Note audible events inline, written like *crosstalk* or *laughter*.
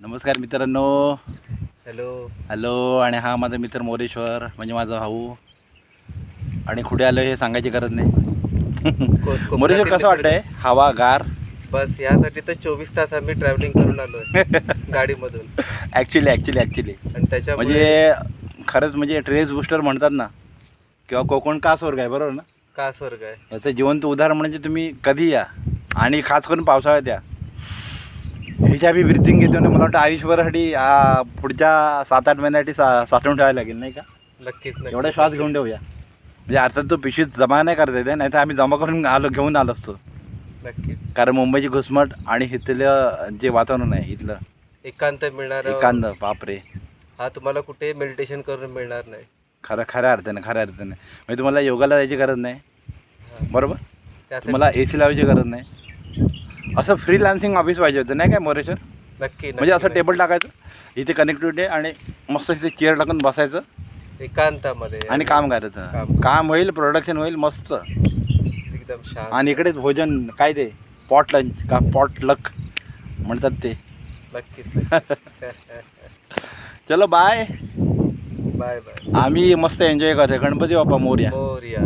नमस्कार मित्रांनो. Hello. Hello आणि हा माझा मित्र मोरेश्वर म्हणजे माझा भाऊ. आणि कुठे आलो हे सांगायची गरज नाही. मोरेश्वर कसं वाटतंय? हवा गार? बस यासाठी तर चोवीस तास आम्ही ट्रॅव्हलिंग करून आलोय *laughs* गाडीमधून. ॲक्च्युली ॲक्च्युली ॲक्च्युली आणि त्याच्यामुळे म्हणजे खरंच म्हणजे ट्रेस बुस्टर म्हणतात ना किंवा कोकण का स्वर्ग आहे बरोबर ना? का स्वर्ग आहे? याचं जिवंत उदाहरण म्हणजे तुम्ही कधी या आणि खास करून पावसाळ्यात या. ह्याच्या आम्ही ब्रिथिंग घेतो ना मला वाटतं आयुष्यभरासाठी आ, पुढच्या सात आठ महिन्यासाठी सा साठवून ठेवायला लागेल नाही का? नक्कीच. एवढा श्वास घेऊन ठेवूया. म्हणजे अर्थात तो पिशवीत जमा नाही करता येते नाही तर आम्ही जमा करून आलो घेऊन आलो असतो. नक्कीच. कारण मुंबईची घुसमट आणि इथलं जे वातावरण आहे इथलं. एकांत मिळणार एकांत बापरे. हा तुम्हाला कुठे मेडिटेशन करून मिळणार नाही. खरं खऱ्या अर्थाने खऱ्या अर्थाने. म्हणजे तुम्हाला योगाला जायची गरज नाही. बरोबर? तुम्हाला ए सी लावायची गरज नाही. असं फ्रीलान्सिंग ऑफिस पाहिजे होतं नाही काय मोरेश्वर? नक्की म्हणजे असं टेबल टाकायचं इथे कनेक्टिव्हिटी आणि मस्त इथे चेअर टाकून बसायचं. एकांतामध्ये आणि काम करायचं. काम. होईल प्रोडक्शन होईल मस्त. एकदम आणि इकडेच भोजन काय ते? पॉट लंच का पॉट लक म्हणतात ते. *laughs* चलो बाय बाय बाय आम्ही मस्त एन्जॉय करतो गणपती बाप्पा मोर्या. मोरया.